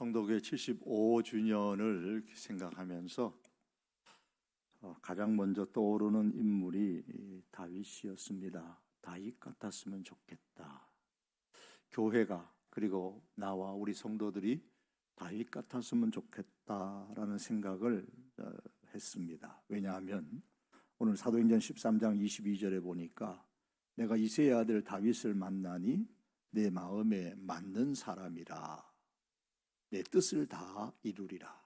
성도교회 75주년을 생각하면서 어, 가장 먼저 떠오르는 인물이 이 다윗이었습니다. 다윗 같았으면 좋겠다. 교회가 그리고 나와 우리 성도들이 다윗 같았으면 좋겠다라는 생각을 어, 했습니다. 왜냐하면 오늘 사도행전 13장 22절에 보니까 내가 이세의 아들 다윗을 만나니 내 마음에 맞는 사람이라 내 뜻을 다 이루리라.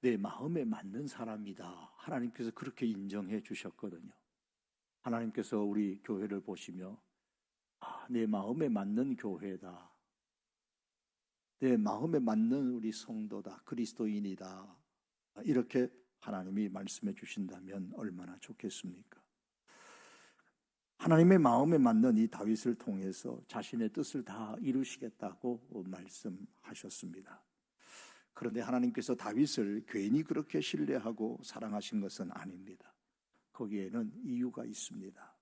내 마음에 맞는 사람이다. 하나님께서 그렇게 인정해 주셨거든요. 하나님께서 우리 교회를 보시며 아, 내 마음에 맞는 교회다. 내 마음에 맞는 우리 성도다. 그리스도인이다. 이렇게 하나님이 말씀해 주신다면 얼마나 좋겠습니까? 하나님의 마음에 맞는 이 다윗을 통해서 자신의 뜻을 다 이루시겠다고 말씀하셨습니다. 그런데 하나님께서 다윗을 괜히 그렇게 신뢰하고 사랑하신 것은 아닙니다. 거기에는 이유가 있습니다.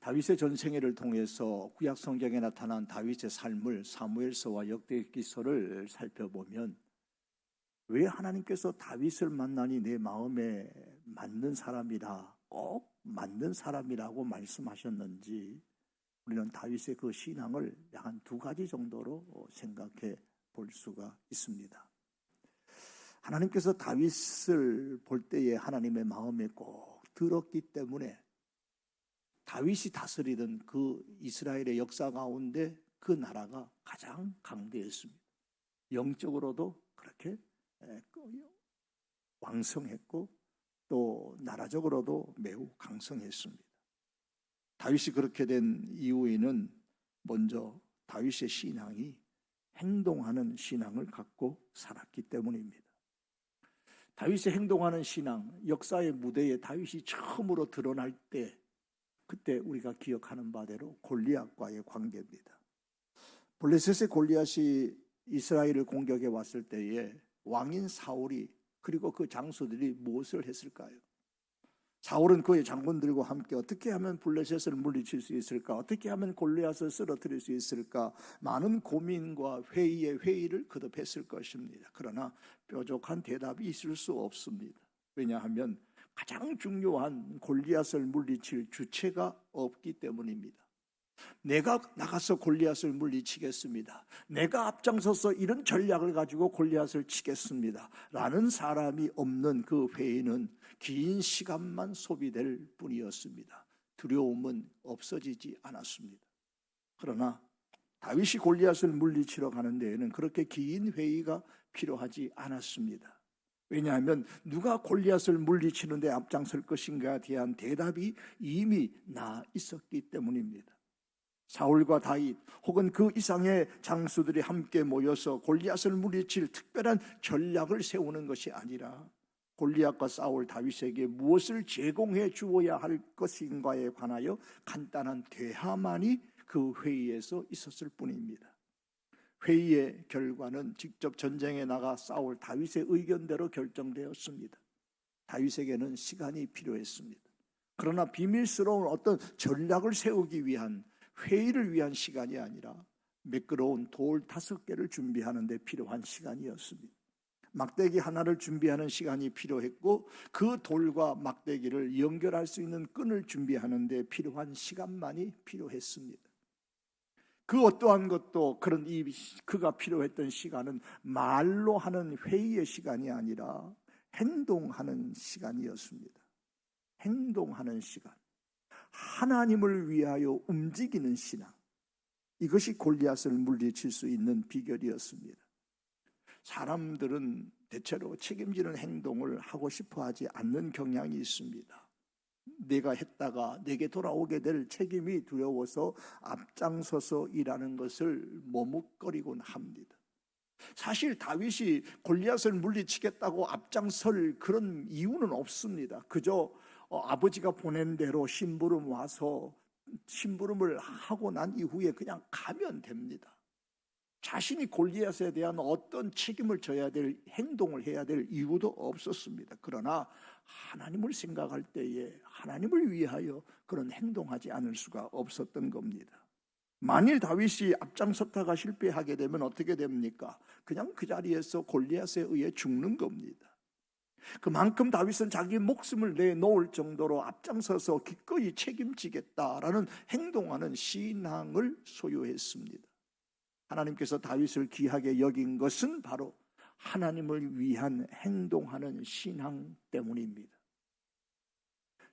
다윗의 전생애를 통해서 구약 성경에 나타난 다윗의 삶을 사무엘서와 역대기서를 살펴보면 왜 하나님께서 다윗을 만나니 내 마음에 맞는 사람이라 꼭 맞는 사람이라고 말씀하셨는지 우리는 다윗의 그 신앙을 약 한 두 가지 정도로 생각해 볼 수가 있습니다. 하나님께서 다윗을 볼 때에 하나님의 마음에 꼭 들었기 때문에 다윗이 다스리던 그 이스라엘의 역사 가운데 그 나라가 가장 강대했습니다. 영적으로도 그렇게 왕성했고 또 나라적으로도 매우 강성했습니다. 다윗이 그렇게 된 이후에는 먼저 다윗의 신앙이 행동하는 신앙을 갖고 살았기 때문입니다. 다윗의 행동하는 신앙, 역사의 무대에 다윗이 처음으로 드러날 때 그때 우리가 기억하는 바대로 골리앗과의 관계입니다. 블레셋의 골리앗이 이스라엘을 공격해 왔을 때에 왕인 사울이 그리고 그 장수들이 무엇을 했을까요? 사울은 그의 장군들과 함께 어떻게 하면 블레셋을 물리칠 수 있을까? 어떻게 하면 골리앗을 쓰러뜨릴 수 있을까? 많은 고민과 회의의 회의를 거듭했을 것입니다. 그러나 뾰족한 대답이 있을 수 없습니다. 왜냐하면 가장 중요한 골리앗을 물리칠 주체가 없기 때문입니다. 내가 나가서 골리앗을 물리치겠습니다. 내가 앞장서서 이런 전략을 가지고 골리앗을 치겠습니다. 라는 사람이 없는 그 회의는 긴 시간만 소비될 뿐이었습니다. 두려움은 없어지지 않았습니다. 그러나 다윗이 골리앗을 물리치러 가는 데에는 그렇게 긴 회의가 필요하지 않았습니다. 왜냐하면 누가 골리앗을 물리치는데 앞장설 것인가에 대한 대답이 이미 나 있었기 때문입니다. 사울과 다윗 혹은 그 이상의 장수들이 함께 모여서 골리앗을 물리칠 특별한 전략을 세우는 것이 아니라 골리앗과 싸울 다윗에게 무엇을 제공해 주어야 할 것인가에 관하여 간단한 대화만이 그 회의에서 있었을 뿐입니다. 회의의 결과는 직접 전쟁에 나가 싸울 다윗의 의견대로 결정되었습니다. 다윗에게는 시간이 필요했습니다. 그러나 비밀스러운 어떤 전략을 세우기 위한 회의를 위한 시간이 아니라 매끄러운 돌 다섯 개를 준비하는 데 필요한 시간이었습니다. 막대기 하나를 준비하는 시간이 필요했고 그 돌과 막대기를 연결할 수 있는 끈을 준비하는 데 필요한 시간만이 필요했습니다. 그 어떠한 것도 그런 이 그가 필요했던 시간은 말로 하는 회의의 시간이 아니라 행동하는 시간이었습니다. 행동하는 시간. 하나님을 위하여 움직이는 신앙. 이것이 골리앗을 물리칠 수 있는 비결이었습니다. 사람들은 대체로 책임지는 행동을 하고 싶어 하지 않는 경향이 있습니다. 내가 했다가 내게 돌아오게 될 책임이 두려워서 앞장서서 일하는 것을 머뭇거리곤 합니다. 사실 다윗이 골리앗을 물리치겠다고 앞장설 그런 이유는 없습니다. 그저 어, 아버지가 보낸 대로 심부름 와서 심부름을 하고 난 이후에 그냥 가면 됩니다. 자신이 골리앗에 대한 어떤 책임을 져야 될 행동을 해야 될 이유도 없었습니다. 그러나 하나님을 생각할 때에 하나님을 위하여 그런 행동하지 않을 수가 없었던 겁니다. 만일 다윗이 앞장섰다가 실패하게 되면 어떻게 됩니까? 그냥 그 자리에서 골리앗에 의해 죽는 겁니다. 그만큼 다윗은 자기 목숨을 내놓을 정도로 앞장서서 기꺼이 책임지겠다라는 행동하는 신앙을 소유했습니다. 하나님께서 다윗을 귀하게 여긴 것은 바로 하나님을 위한 행동하는 신앙 때문입니다.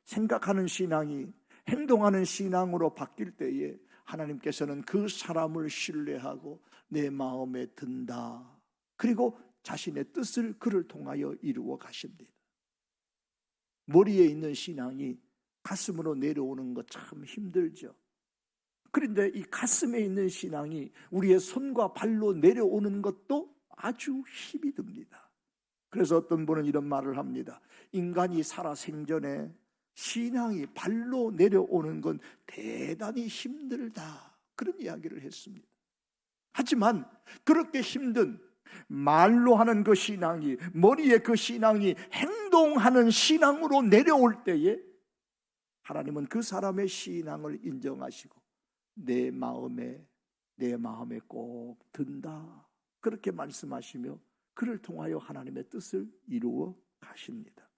생각하는 신앙이 행동하는 신앙으로 바뀔 때에 하나님께서는 그 사람을 신뢰하고 내 마음에 든다. 그리고 자신의 뜻을 그를 통하여 이루어 가십니다. 머리에 있는 신앙이 가슴으로 내려오는 것참 힘들죠. 그런데 이 가슴에 있는 신앙이 우리의 손과 발로 내려오는 것도 아주 힘이 듭니다. 그래서 어떤 분은 이런 말을 합니다. 인간이 살아 생전에 신앙이 발로 내려오는 건 대단히 힘들다. 그런 이야기를 했습니다. 하지만 그렇게 힘든 말로 하는 그 신앙이 머리에 그 신앙이 행동하는 신앙으로 내려올 때에 하나님은 그 사람의 신앙을 인정하시고 내 마음에 내 마음에 꼭 든다. 그렇게 말씀하시며 그를 통하여 하나님의 뜻을 이루어 가십니다.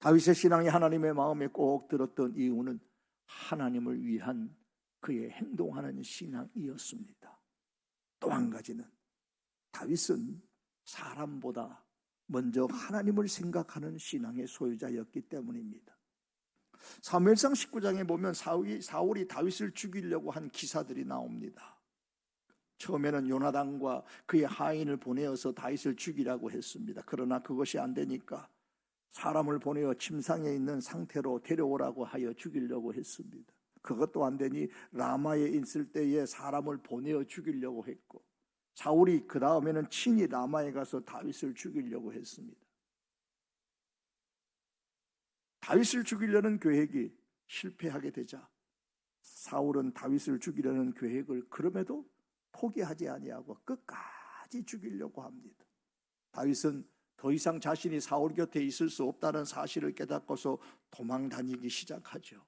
다윗의 신앙이 하나님의 마음에 꼭 들었던 이유는 하나님을 위한 그의 행동하는 신앙이었습니다. 또 한 가지는 다윗은 사람보다 먼저 하나님을 생각하는 신앙의 소유자였기 때문입니다. 사무엘상 19장에 보면 사울이, 사울이 다윗을 죽이려고 한 기사들이 나옵니다. 처음에는 요나단과 그의 하인을 보내어서 다윗을 죽이라고 했습니다. 그러나 그것이 안 되니까 사람을 보내어 침상에 있는 상태로 데려오라고 하여 죽이려고 했습니다. 그것도 안 되니 라마에 있을 때에 사람을 보내어 죽이려고 했고 사울이 그 다음에는 친히 라마에 가서 다윗을 죽이려고 했습니다. 다윗을 죽이려는 계획이 실패하게 되자 사울은 다윗을 죽이려는 계획을 그럼에도 포기하지 아니하고 끝까지 죽이려고 합니다. 다윗은 더 이상 자신이 사울 곁에 있을 수 없다는 사실을 깨닫고서 도망 다니기 시작하죠.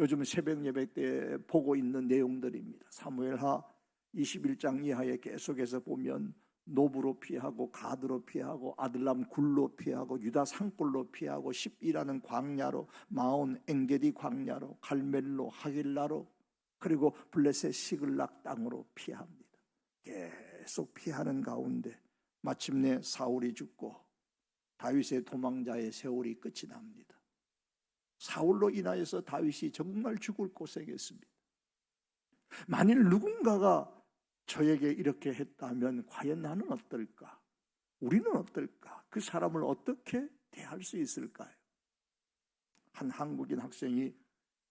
요즘 새벽 예배 때 보고 있는 내용들입니다. 사무엘하 21장 이하에 계속해서 보면 노브로 피하고 가드로 피하고 아들람 굴로 피하고 유다 산골로 피하고 십이라는 광야로 마온 엥게디 광야로 갈멜로 하길라로 그리고 블레셋 시글락 땅으로 피합니다. 계속 피하는 가운데 마침내 사울이 죽고 다윗의 도망자의 세월이 끝이 납니다. 사울로 인하여서 다윗이 정말 죽을 고생했습니다. 만일 누군가가 저에게 이렇게 했다면 과연 나는 어떨까? 우리는 어떨까? 그 사람을 어떻게 대할 수 있을까요? 한 한국인 학생이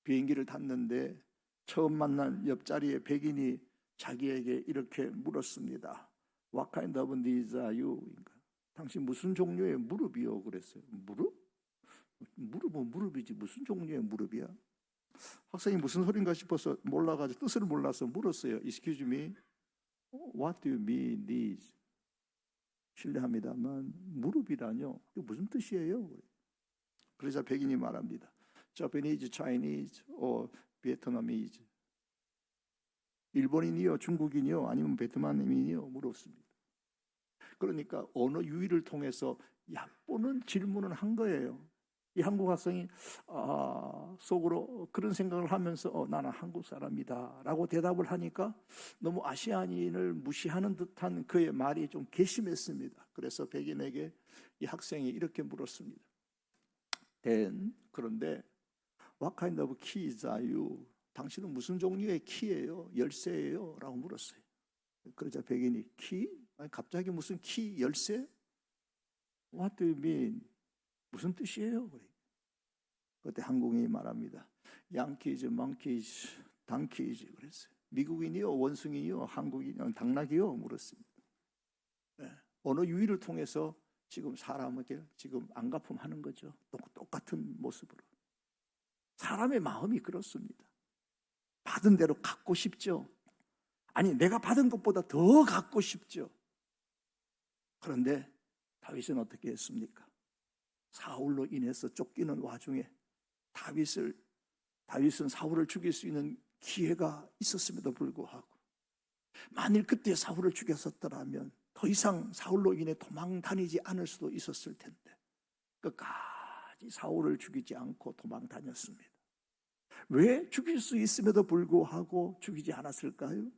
비행기를 탔는데 처음 만난 옆자리에 백인이 자기에게 이렇게 물었습니다. What kind of knees are you? 당신 무슨 종류의 무릎이요? 그랬어요. 무릎? 무릎은 무릎이지 무슨 종류의 무릎이야? 학생이 무슨 소린가 싶어서 몰라가지고 뜻을 몰라서 물었어요. Excuse me, what do you mean knees? 실례합니다만 무릎이라뇨? 이게 무슨 뜻이에요? 그러자 백인이 말합니다. Japanese, Chinese, or Vietnamese. 일본인이요, 중국인이요, 아니면 베트남인이요 물었습니다. 그러니까 언어 유희를 통해서 얕보는 질문을 한 거예요. 이 한국 학생이 아, 속으로 그런 생각을 하면서 어, 나는 한국 사람이다라고 대답을 하니까 너무 아시아인을 무시하는 듯한 그의 말이 좀 괘씸했습니다. 그래서 백인에게 이 학생이 이렇게 물었습니다. 댄 그런데 What kind of keys are you? 당신은 무슨 종류의 키예요? 열쇠예요? 라고 물었어요. 그러자 백인이 키? 아니, 갑자기 무슨 키 열쇠? What do you mean? 무슨 뜻이에요? 그때 한국인이 말합니다. 양키즈, 망키즈, 당키즈 그랬어요. 미국인이요, 원숭이요, 한국인이요, 당나귀요 물었습니다. 네. 언어 유희를 통해서 지금 사람에게 지금 안가품하는 거죠. 똑같은 모습으로. 사람의 마음이 그렇습니다. 받은 대로 갖고 싶죠. 아니, 내가 받은 것보다 더 갖고 싶죠. 그런데 다윗은 어떻게 했습니까? 사울로 인해서 쫓기는 와중에 다윗을 다윗은 사울을 죽일 수 있는 기회가 있었음에도 불구하고 만일 그때 사울을 죽였었더라면 더 이상 사울로 인해 도망 다니지 않을 수도 있었을 텐데 끝까지 사울을 죽이지 않고 도망 다녔습니다. 왜 죽일 수 있음에도 불구하고 죽이지 않았을까요?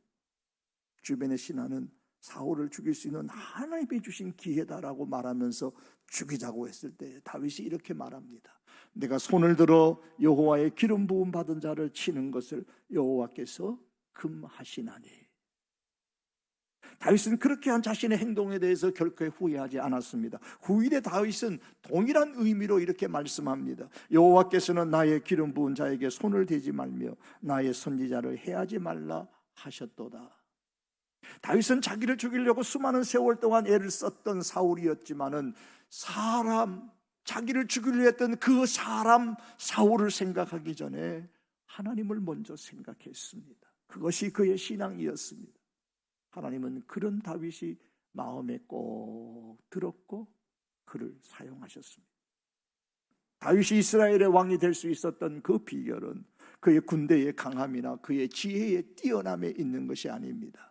주변의 신하는 사울을 죽일 수 있는 하나님이 주신 기회다라고 말하면서 죽이자고 했을 때 다윗이 이렇게 말합니다. 내가 손을 들어 여호와의 기름 부음 받은 자를 치는 것을 여호와께서 금하시나니. 다윗은 그렇게 한 자신의 행동에 대해서 결코 후회하지 않았습니다. 후일에 다윗은 동일한 의미로 이렇게 말씀합니다. 여호와께서는 나의 기름 부은 자에게 손을 대지 말며 나의 선지자를 해하지 말라 하셨도다. 다윗은 자기를 죽이려고 수많은 세월 동안 애를 썼던 사울이었지만은 사람 자기를 죽이려 했던 그 사람 사울을 생각하기 전에 하나님을 먼저 생각했습니다. 그것이 그의 신앙이었습니다. 하나님은 그런 다윗이 마음에 꼭 들었고 그를 사용하셨습니다. 다윗이 이스라엘의 왕이 될 수 있었던 그 비결은 그의 군대의 강함이나 그의 지혜의 뛰어남에 있는 것이 아닙니다.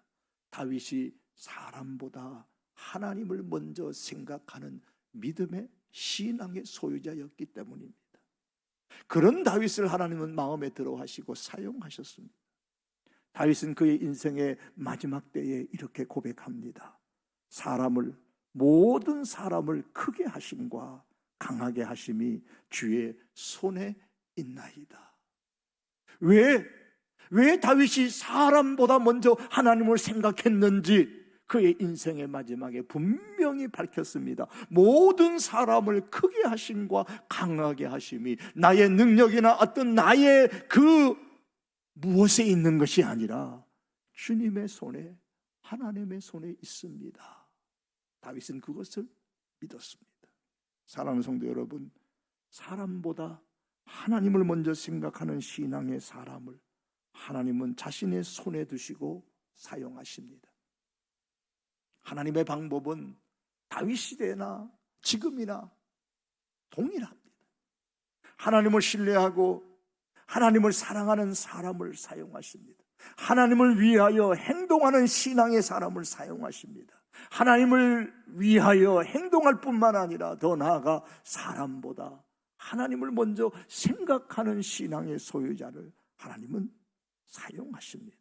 다윗이 사람보다 하나님을 먼저 생각하는 믿음의 신앙의 소유자였기 때문입니다. 그런 다윗을 하나님은 마음에 들어 하시고 사용하셨습니다. 다윗은 그의 인생의 마지막 때에 이렇게 고백합니다. 사람을 모든 사람을 크게 하심과 강하게 하심이 주의 손에 있나이다. 왜? 왜 다윗이 사람보다 먼저 하나님을 생각했는지 그의 인생의 마지막에 분명히 밝혔습니다. 모든 사람을 크게 하심과 강하게 하심이 나의 능력이나 어떤 나의 그 무엇에 있는 것이 아니라 주님의 손에 하나님의 손에 있습니다. 다윗은 그것을 믿었습니다. 사랑하는 성도 여러분, 사람보다 하나님을 먼저 생각하는 신앙의 사람을 하나님은 자신의 손에 두시고 사용하십니다. 하나님의 방법은 다윗 시대나 지금이나 동일합니다. 하나님을 신뢰하고 하나님을 사랑하는 사람을 사용하십니다. 하나님을 위하여 행동하는 신앙의 사람을 사용하십니다. 하나님을 위하여 행동할 뿐만 아니라 더 나아가 사람보다 하나님을 먼저 생각하는 신앙의 소유자를 하나님은 사용하십니다.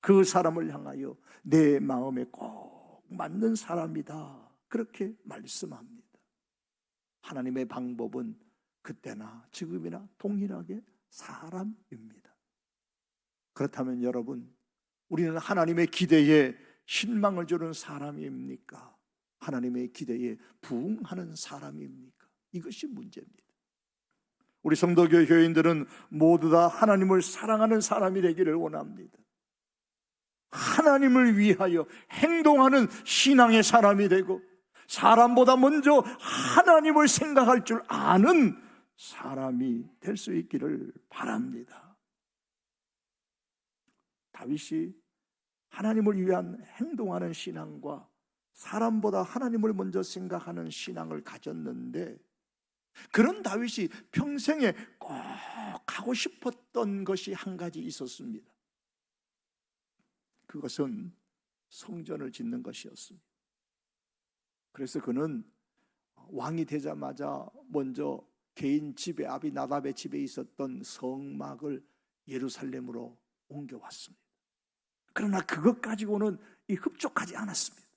그 사람을 향하여 내 마음에 꼭 맞는 사람이다. 그렇게 말씀합니다. 하나님의 방법은 그때나 지금이나 동일하게 사람입니다. 그렇다면 여러분, 우리는 하나님의 기대에 신망을 주는 사람입니까? 하나님의 기대에 부응하는 사람입니까? 이것이 문제입니다. 우리 성도교 교인들은 모두 다 하나님을 사랑하는 사람이 되기를 원합니다. 하나님을 위하여 행동하는 신앙의 사람이 되고 사람보다 먼저 하나님을 생각할 줄 아는 사람이 될 수 있기를 바랍니다. 다윗이 하나님을 위한 행동하는 신앙과 사람보다 하나님을 먼저 생각하는 신앙을 가졌는데 그런 다윗이 평생에 꼭 하고 싶었던 것이 한 가지 있었습니다. 그것은 성전을 짓는 것이었습니다. 그래서 그는 왕이 되자마자 먼저 개인 집에 아비 나답의 집에 있었던 성막을 예루살렘으로 옮겨왔습니다. 그러나 그것 가지고는 이 흡족하지 않았습니다.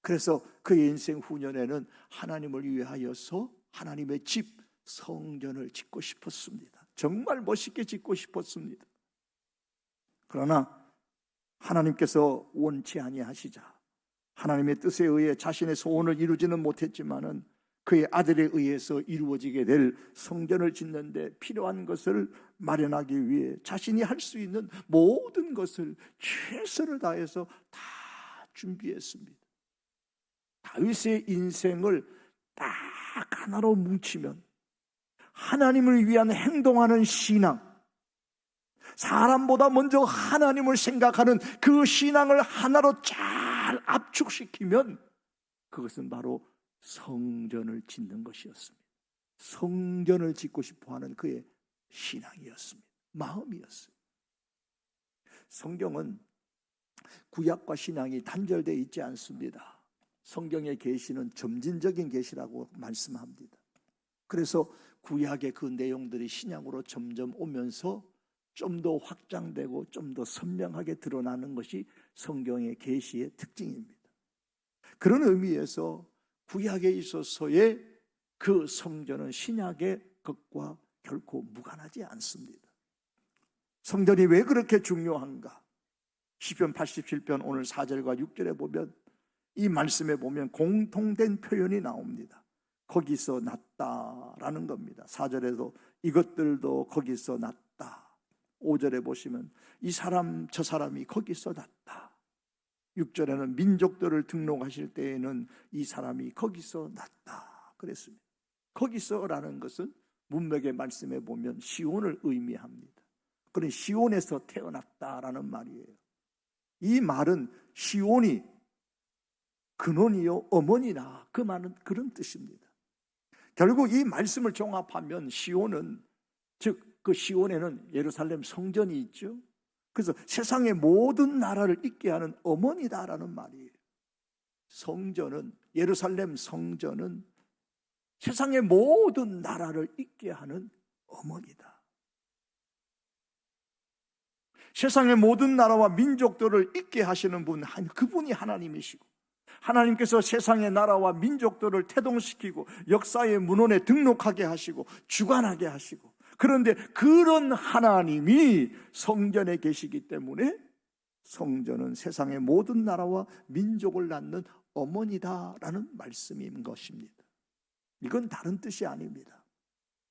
그래서 그의 인생 후년에는 하나님을 위하여서 하나님의 집 성전을 짓고 싶었습니다. 정말 멋있게 짓고 싶었습니다. 그러나 하나님께서 원치 아니하시자 하나님의 뜻에 의해 자신의 소원을 이루지는 못했지만은 그의 아들에 의해서 이루어지게 될 성전을 짓는데 필요한 것을 마련하기 위해 자신이 할 수 있는 모든 것을 최선을 다해서 다 준비했습니다. 다윗의 인생을 딱 하나로 뭉치면 하나님을 위한 행동하는 신앙, 사람보다 먼저 하나님을 생각하는 그 신앙을 하나로 잘 압축시키면 그것은 바로 성전을 짓는 것이었습니다. 성전을 짓고 싶어 하는 그의 신앙이었습니다. 마음이었습니다. 성경은 구약과 신앙이 단절되어 있지 않습니다. 성경의 계시는 점진적인 계시라고 말씀합니다. 그래서 구약의 그 내용들이 신약으로 점점 오면서 좀 더 확장되고 좀 더 선명하게 드러나는 것이 성경의 계시의 특징입니다. 그런 의미에서 구약에 있어서의 그 성전은 신약의 것과 결코 무관하지 않습니다. 성전이 왜 그렇게 중요한가? 시편 87편 오늘 4절과 6절에 보면 이 말씀에 보면 공통된 표현이 나옵니다. 거기서 났다라는 겁니다. 4절에도 이것들도 거기서 났다. 5절에 보시면 이 사람 저 사람이 거기서 났다. 6절에는 민족들을 등록하실 때에는 이 사람이 거기서 났다. 그랬습니다. 거기서라는 것은 문맥의 말씀에 보면 시온을 의미합니다. 그런 시온에서 태어났다라는 말이에요. 이 말은 시온이 근원이요 어머니나 그 말은 그런 뜻입니다. 결국 이 말씀을 종합하면 시온은 즉 그 시온에는 예루살렘 성전이 있죠. 그래서 세상의 모든 나라를 있게 하는 어머니다라는 말이에요. 성전은 예루살렘 성전은 세상의 모든 나라를 있게 하는 어머니다. 세상의 모든 나라와 민족들을 있게 하시는 분, 그분이 하나님이시고, 하나님께서 세상의 나라와 민족들을 태동시키고, 역사의 문헌에 등록하게 하시고, 주관하게 하시고, 그런데 그런 하나님이 성전에 계시기 때문에 성전은 세상의 모든 나라와 민족을 낳는 어머니다라는 말씀인 것입니다. 이건 다른 뜻이 아닙니다.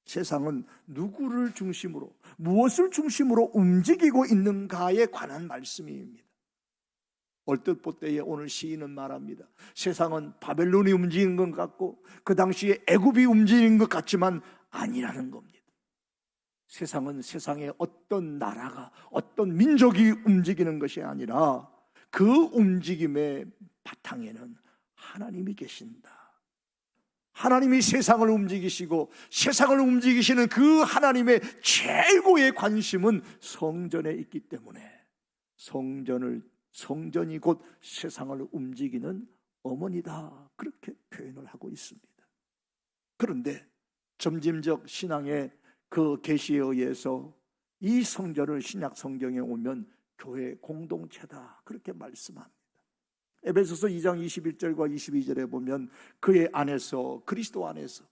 세상은 누구를 중심으로, 무엇을 중심으로 움직이고 있는가에 관한 말씀입니다. 얼뜻 보때에 오늘 시인은 말합니다. 세상은 바벨론이 움직이는 것 같고 그 당시에 애굽이 움직이는 것 같지만 아니라는 겁니다. 세상은 세상의 어떤 나라가 어떤 민족이 움직이는 것이 아니라 그 움직임의 바탕에는 하나님이 계신다. 하나님이 세상을 움직이시고 세상을 움직이시는 그 하나님의 최고의 관심은 성전에 있기 때문에 성전을 성전이 곧 세상을 움직이는 어머니다 그렇게 표현을 하고 있습니다. 그런데 점진적 신앙의 그 계시에 의해서 이 성전을 신약 성경에 오면 교회 공동체다 그렇게 말씀합니다. 에베소서 2장 21절과 22절에 보면 그의 안에서 그리스도 안에서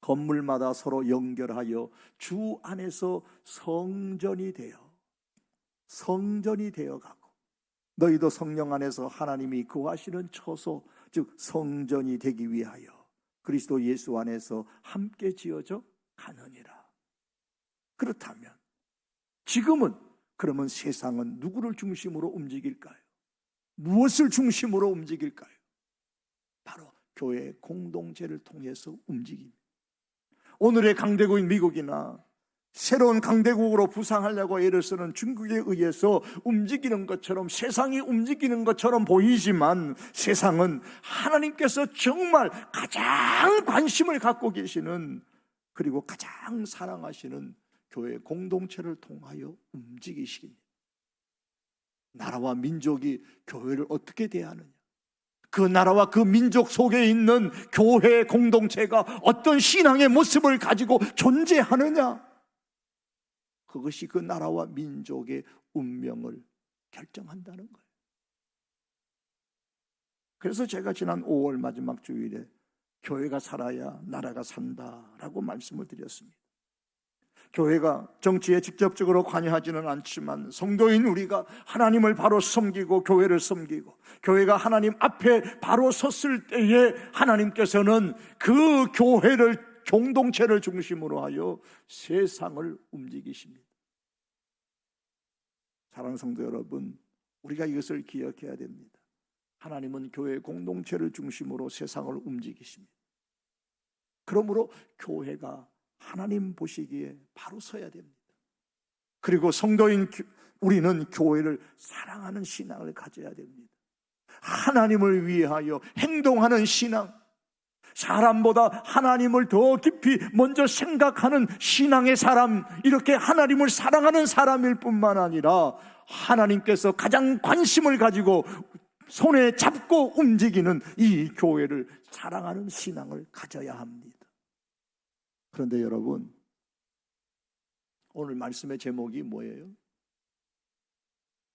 건물마다 서로 연결하여 주 안에서 성전이 되어 성전이 되어 가고 너희도 성령 안에서 하나님이 거하시는 처소 즉 성전이 되기 위하여 그리스도 예수 안에서 함께 지어져 가느니라. 그렇다면 지금은 그러면 세상은 누구를 중심으로 움직일까요? 무엇을 중심으로 움직일까요? 바로 교회 공동체를 통해서 움직입니다. 오늘의 강대국인 미국이나 새로운 강대국으로 부상하려고 애를 쓰는 중국에 의해서 움직이는 것처럼 세상이 움직이는 것처럼 보이지만 세상은 하나님께서 정말 가장 관심을 갖고 계시는 그리고 가장 사랑하시는 교회 공동체를 통하여 움직이시기입니다. 나라와 민족이 교회를 어떻게 대하느냐. 그 나라와 그 민족 속에 있는 교회 공동체가 어떤 신앙의 모습을 가지고 존재하느냐. 그것이 그 나라와 민족의 운명을 결정한다는 거예요. 그래서 제가 지난 5월 마지막 주일에 교회가 살아야 나라가 산다라고 말씀을 드렸습니다. 교회가 정치에 직접적으로 관여하지는 않지만 성도인 우리가 하나님을 바로 섬기고 교회를 섬기고 교회가 하나님 앞에 바로 섰을 때에 하나님께서는 그 교회를 공동체를 중심으로 하여 세상을 움직이십니다. 사랑하는 성도 여러분, 우리가 이것을 기억해야 됩니다. 하나님은 교회 공동체를 중심으로 세상을 움직이십니다. 그러므로 교회가 하나님 보시기에 바로 서야 됩니다. 그리고 성도인 우리는 교회를 사랑하는 신앙을 가져야 됩니다. 하나님을 위하여 행동하는 신앙, 사람보다 하나님을 더 깊이 먼저 생각하는 신앙의 사람, 이렇게 하나님을 사랑하는 사람일 뿐만 아니라 하나님께서 가장 관심을 가지고 손에 잡고 움직이는 이 교회를 사랑하는 신앙을 가져야 합니다. 그런데 여러분, 오늘 말씀의 제목이 뭐예요?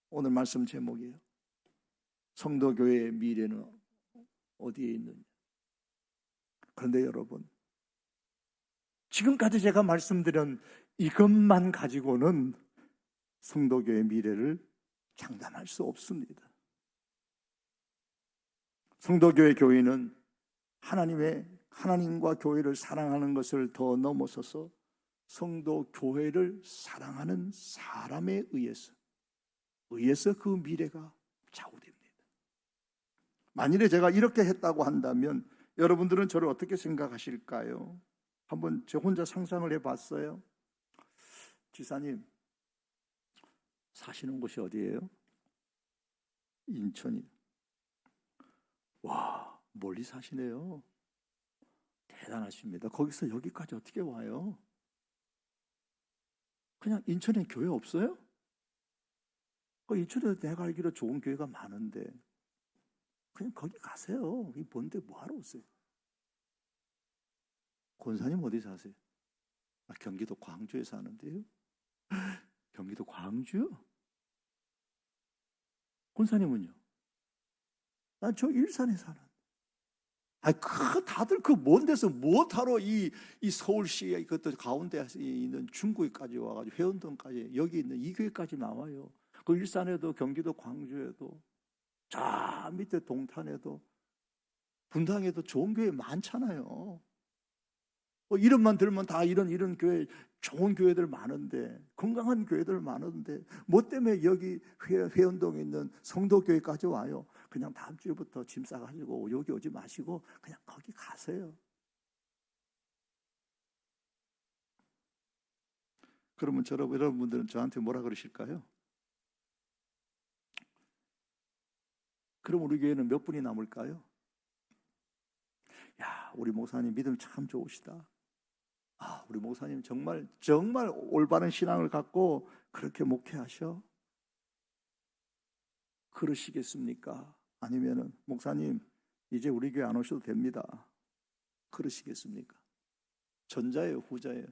오늘 말씀 제목이에요. 성도교회의 미래는 어디에 있느냐? 그런데 여러분, 지금까지 제가 말씀드린 이것만 가지고는 성도교의 미래를 장담할 수 없습니다. 성도교회 교회는 하나님의 하나님과 교회를 사랑하는 것을 더 넘어서서 성도 교회를 사랑하는 사람에 의해서 의해서 그 미래가 좌우됩니다. 만일에 제가 이렇게 했다고 한다면 여러분들은 저를 어떻게 생각하실까요? 한번 저 혼자 상상을 해봤어요. 지사님 사시는 곳이 어디예요? 인천이. 와 멀리 사시네요. 대단하십니다. 거기서 여기까지 어떻게 와요? 그냥 인천에 교회 없어요? 그 인천에 내가 알기로 좋은 교회가 많은데 그냥 거기 가세요. 이 뭔데 뭐하러 오세요? 권사님 어디 사세요? 아, 경기도 광주에 사는데요. 경기도 광주? 권사님은요? 난 저 일산에 사는. 아, 그 다들 그 먼 데서 무엇하러 이, 이 서울시에 그것도 가운데 있는 중구까지 와가지고 회원동까지 여기 있는 이 교회까지 나와요. 그 일산에도 경기도 광주에도 저 밑에 동탄에도 분당에도 좋은 교회 많잖아요. 뭐 이름만 들면 다 이런 이런 교회 좋은 교회들 많은데 건강한 교회들 많은데 뭐 때문에 여기 회, 회원동에 있는 성도교회까지 와요? 그냥 다음 주부터 짐 싸가지고 여기 오지 마시고 그냥 거기 가세요. 그러면 저 여러분들은 저한테 뭐라 그러실까요? 그럼 우리 교회는 몇 분이 남을까요? 야, 우리 목사님 믿음 참 좋으시다. 아, 우리 목사님 정말 정말 올바른 신앙을 갖고 그렇게 목회하셔. 그러시겠습니까? 아니면은 목사님 이제 우리 교회 안 오셔도 됩니다. 그러시겠습니까? 전자예요, 후자예요.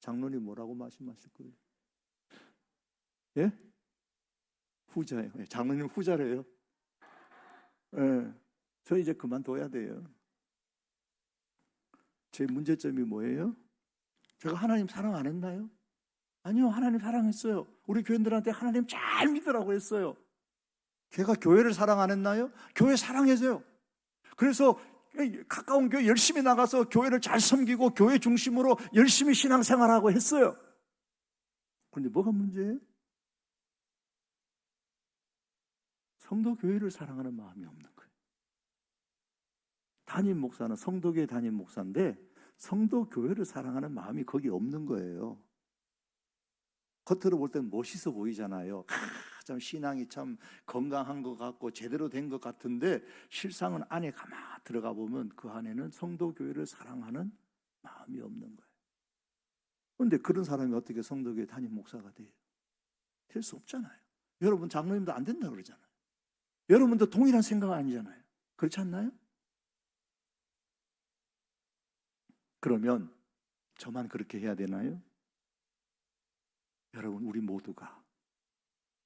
장로님 뭐라고 말씀하실 거예요? 예? 후자예요. 예, 장로님 후자래요. 예. 저 이제 그만둬야 돼요. 제 문제점이 뭐예요? 제가 하나님 사랑 안 했나요? 아니요, 하나님 사랑했어요. 우리 교인들한테 하나님 잘 믿으라고 했어요. 걔가 교회를 사랑 안 했나요? 교회 사랑해서요. 그래서 가까운 교회 열심히 나가서 교회를 잘 섬기고 교회 중심으로 열심히 신앙생활하고 했어요. 그런데 뭐가 문제예요? 성도 교회를 사랑하는 마음이 없는 거예요. 담임 목사는 성도교회 담임 목사인데 성도 교회를 사랑하는 마음이 거기 없는 거예요. 겉으로 볼 땐 멋있어 보이잖아요. 아, 참 신앙이 참 건강한 것 같고 제대로 된 것 같은데 실상은 안에 가만 들어가 보면 그 안에는 성도 교회를 사랑하는 마음이 없는 거예요. 그런데 그런 사람이 어떻게 성도교회 담임 목사가 돼요? 될 수 없잖아요. 여러분 장로님도 안 된다 그러잖아요. 여러분도 동일한 생각 아니잖아요. 그렇지 않나요? 그러면 저만 그렇게 해야 되나요? 여러분, 우리 모두가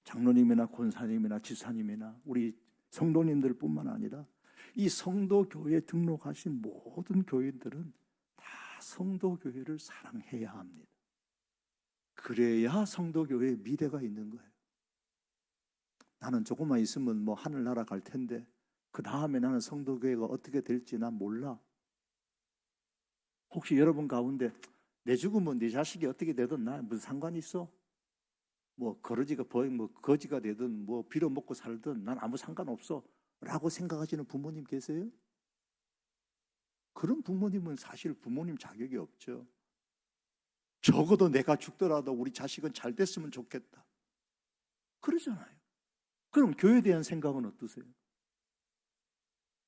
장로님이나 권사님이나 지사님이나 우리 성도님들 뿐만 아니라 이 성도교회에 등록하신 모든 교인들은 다 성도교회를 사랑해야 합니다. 그래야 성도교회의 미래가 있는 거예요. 나는 조금만 있으면 뭐 하늘 날아갈 텐데 그 다음에 나는 성도교회가 어떻게 될지 난 몰라. 혹시 여러분 가운데 내 죽으면 네 자식이 어떻게 되든 나 무슨 상관 있어? 뭐 거러지가 뭐 거지가 되든 뭐 빌어 먹고 살든 난 아무 상관 없어. 라고 생각하시는 부모님 계세요? 그런 부모님은 사실 부모님 자격이 없죠. 적어도 내가 죽더라도 우리 자식은 잘 됐으면 좋겠다. 그러잖아요. 그럼 교회에 대한 생각은 어떠세요?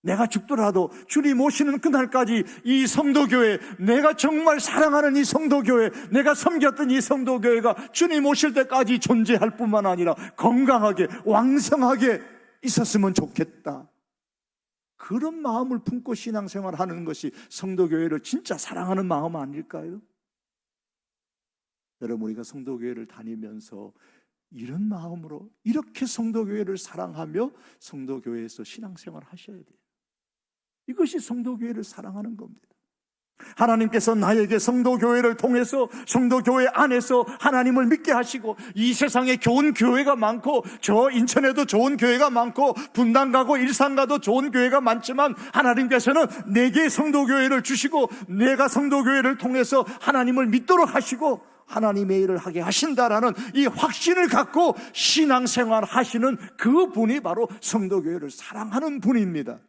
내가 죽더라도 주님 오시는 그날까지 이 성도교회, 내가 정말 사랑하는 이 성도교회, 내가 섬겼던 이 성도교회가 주님 오실 때까지 존재할 뿐만 아니라 건강하게, 왕성하게 있었으면 좋겠다. 그런 마음을 품고 신앙생활 하는 것이 성도교회를 진짜 사랑하는 마음 아닐까요? 여러분, 우리가 성도교회를 다니면서 이런 마음으로 이렇게 성도교회를 사랑하며 성도교회에서 신앙생활 하셔야 돼요. 이것이 성도교회를 사랑하는 겁니다. 하나님께서 나에게 성도교회를 통해서 성도교회 안에서 하나님을 믿게 하시고 이 세상에 좋은 교회가 많고 저 인천에도 좋은 교회가 많고 분당 가고 일산 가도 좋은 교회가 많지만 하나님께서는 내게 성도교회를 주시고 내가 성도교회를 통해서 하나님을 믿도록 하시고 하나님의 일을 하게 하신다라는 이 확신을 갖고 신앙생활 하시는 그 분이 바로 성도교회를 사랑하는 분입니다.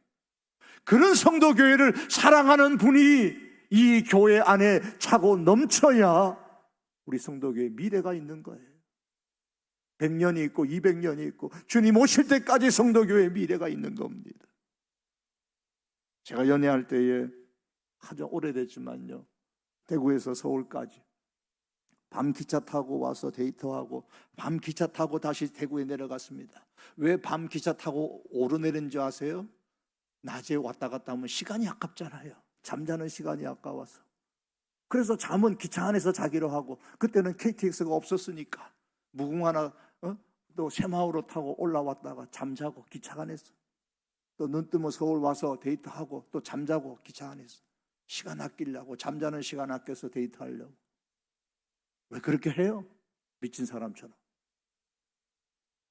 그런 성도교회를 사랑하는 분이 이 교회 안에 차고 넘쳐야 우리 성도교회 미래가 있는 거예요. 100년이 있고 200년이 있고 주님 오실 때까지 성도교회 미래가 있는 겁니다. 제가 연애할 때에 아주 오래됐지만요. 대구에서 서울까지 밤 기차 타고 와서 데이트하고 밤 기차 타고 다시 대구에 내려갔습니다. 왜 밤 기차 타고 오르내린 줄 아세요? 낮에 왔다 갔다 하면 시간이 아깝잖아요. 잠자는 시간이 아까워서. 그래서 잠은 기차 안에서 자기로 하고 그때는 KTX가 없었으니까 무궁화나 어? 또 새마을호 타고 올라왔다가 잠자고 기차 안에서 또 눈 뜨면 서울 와서 데이트하고 또 잠자고 기차 안에서 시간 아끼려고 잠자는 시간 아껴서 데이트하려고 왜 그렇게 해요? 미친 사람처럼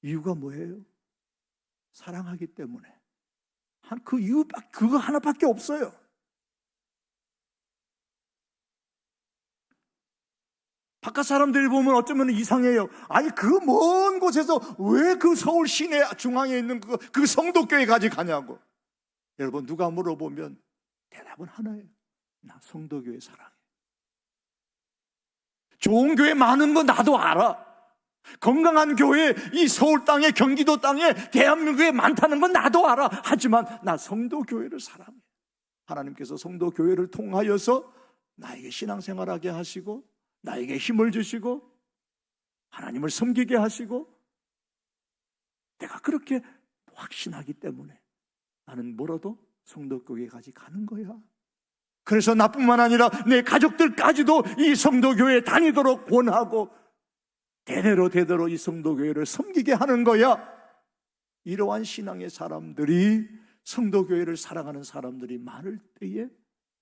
이유가 뭐예요? 사랑하기 때문에 한그 이유 그거 하나밖에 없어요. 바깥 사람들이 보면 어쩌면 이상해요. 아니 그 먼 곳에서 왜 그 서울 시내 중앙에 있는 그, 그 성도교회까지 가냐고. 여러분 누가 물어보면 대답은 하나예요. 나 성도교회 사랑해. 좋은 교회 많은 거 나도 알아. 건강한 교회 이 서울 땅에 경기도 땅에 대한민국에 많다는 건 나도 알아. 하지만 나 성도 교회를 사랑해. 하나님께서 성도 교회를 통하여서 나에게 신앙생활하게 하시고 나에게 힘을 주시고 하나님을 섬기게 하시고 내가 그렇게 확신하기 때문에 나는 뭐라도 성도 교회까지 가는 거야. 그래서 나뿐만 아니라 내 가족들까지도 이 성도 교회에 다니도록 권하고 대대로 대대로 이 성도교회를 섬기게 하는 거야. 이러한 신앙의 사람들이 성도교회를 사랑하는 사람들이 많을 때에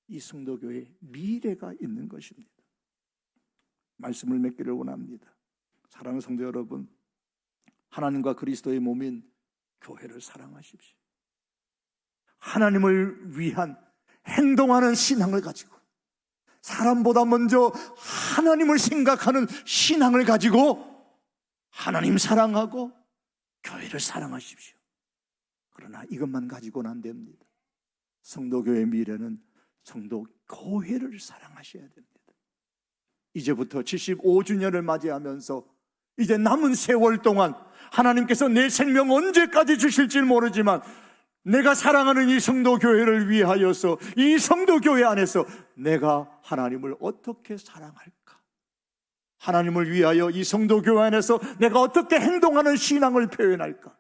이 성도교회에 미래가 있는 것입니다. 말씀을 맺기를 원합니다. 사랑하는 성도 여러분, 하나님과 그리스도의 몸인 교회를 사랑하십시오. 하나님을 위한 행동하는 신앙을 가지고 사람보다 먼저 하나님을 생각하는 신앙을 가지고 하나님 사랑하고 교회를 사랑하십시오. 그러나 이것만 가지고는 안 됩니다. 성도교회 미래는 성도 교회를 사랑하셔야 됩니다. 이제부터 75주년을 맞이하면서 이제 남은 세월 동안 하나님께서 내 생명 언제까지 주실지 모르지만 내가 사랑하는 이 성도 교회를 위하여서 이 성도 교회 안에서 내가 하나님을 어떻게 사랑할까? 하나님을 위하여 이 성도 교회 안에서 내가 어떻게 행동하는 신앙을 표현할까?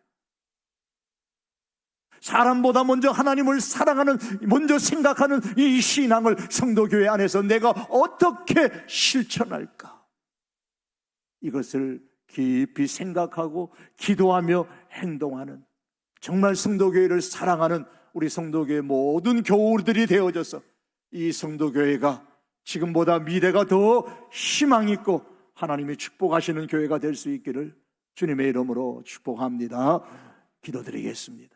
사람보다 먼저 하나님을 사랑하는, 먼저 생각하는 이 신앙을 성도교회 안에서 내가 어떻게 실천할까? 이것을 깊이 생각하고 기도하며 행동하는 정말 성도교회를 사랑하는 우리 성도교회 모든 교우들이 되어져서 이 성도교회가 지금보다 미래가 더 희망 있고 하나님이 축복하시는 교회가 될 수 있기를 주님의 이름으로 축복합니다. 기도드리겠습니다.